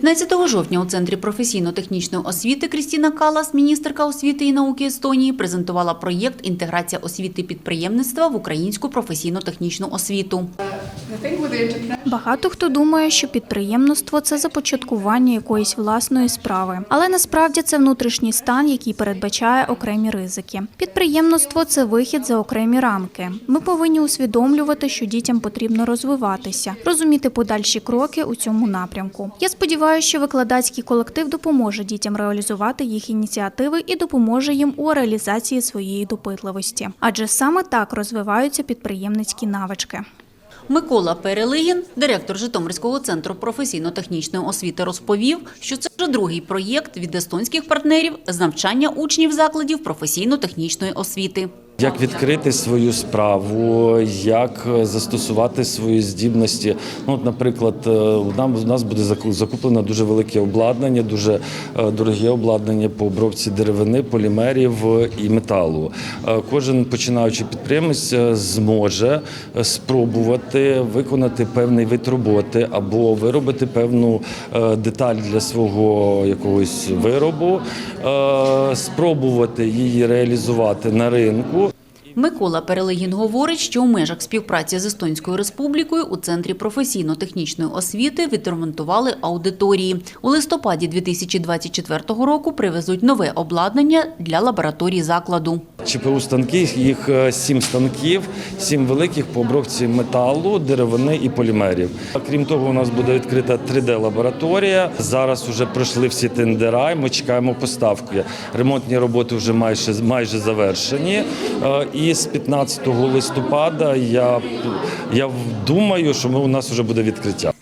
15 жовтня у Центрі професійно-технічної освіти Крістіна Калас, міністерка освіти і науки Естонії, презентувала проєкт «Інтеграція освіти підприємництва в українську професійно-технічну освіту». Багато хто думає, що підприємництво це започаткування якоїсь власної справи, але насправді це внутрішній стан, який передбачає окремі ризики. Підприємництво це вихід за окремі рамки. Ми повинні усвідомлювати, що дітям потрібно розвиватися, розуміти подальші кроки у цьому напрямку. Я сподіваюся, що викладацький колектив допоможе дітям реалізувати їх ініціативи і допоможе їм у реалізації своєї допитливості, адже саме так розвиваються підприємницькі навички. Микола Перелигін, директор Житомирського центру професійно-технічної освіти, розповів, що це вже другий проєкт від естонських партнерів з навчання учнів закладів професійно-технічної освіти. Як відкрити свою справу, як застосувати свої здібності. Ну, от, наприклад, е, нам у нас буде заку- закуплено дуже велике обладнання, дуже е, дороге обладнання по обробці деревини, полімерів е, і металу. Е, Кожен починаючий підприємець е, зможе е, спробувати виконати певний вид роботи або виробити певну е, деталь для свого якогось виробу, е, спробувати її реалізувати на ринку. Микола Перелегін говорить, що у межах співпраці з Естонською республікою у Центрі професійно-технічної освіти відремонтували аудиторії. У листопаді 2024 року привезуть нове обладнання для лабораторій закладу. ЧПУ станки, їх е, сім станків, сім великих по обробці металу, деревини і полімерів. Крім того, у нас буде відкрита 3D-лабораторія. Зараз вже пройшли всі тендера. і Ми чекаємо поставки. Ремонтні роботи вже майже майже завершені. Е, І з 15 листопада я, я думаю, що ми, у нас вже буде відкриття.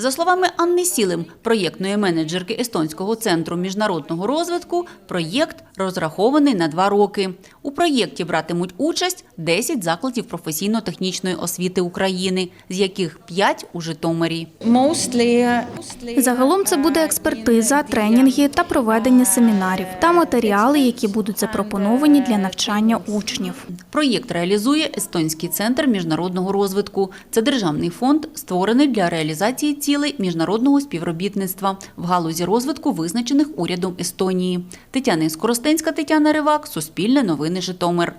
За словами Анни Сілим, проєктної менеджерки Естонського центру міжнародного розвитку, проєкт розрахований на два роки. У проєкті братимуть участь 10 закладів професійно-технічної освіти України, з яких 5 у Житомирі. Mostly, Загалом це буде експертиза, тренінги та проведення семінарів та матеріали, які будуть запропоновані для навчання учнів. Проєкт реалізує Естонський центр міжнародного розвитку. Це державний фонд, створений для реалізації цілей міжнародного співробітництва в галузі розвитку, визначених урядом Естонії. Тетяна Скоростенська, Тетяна Ривак, Суспільне новини Житомир.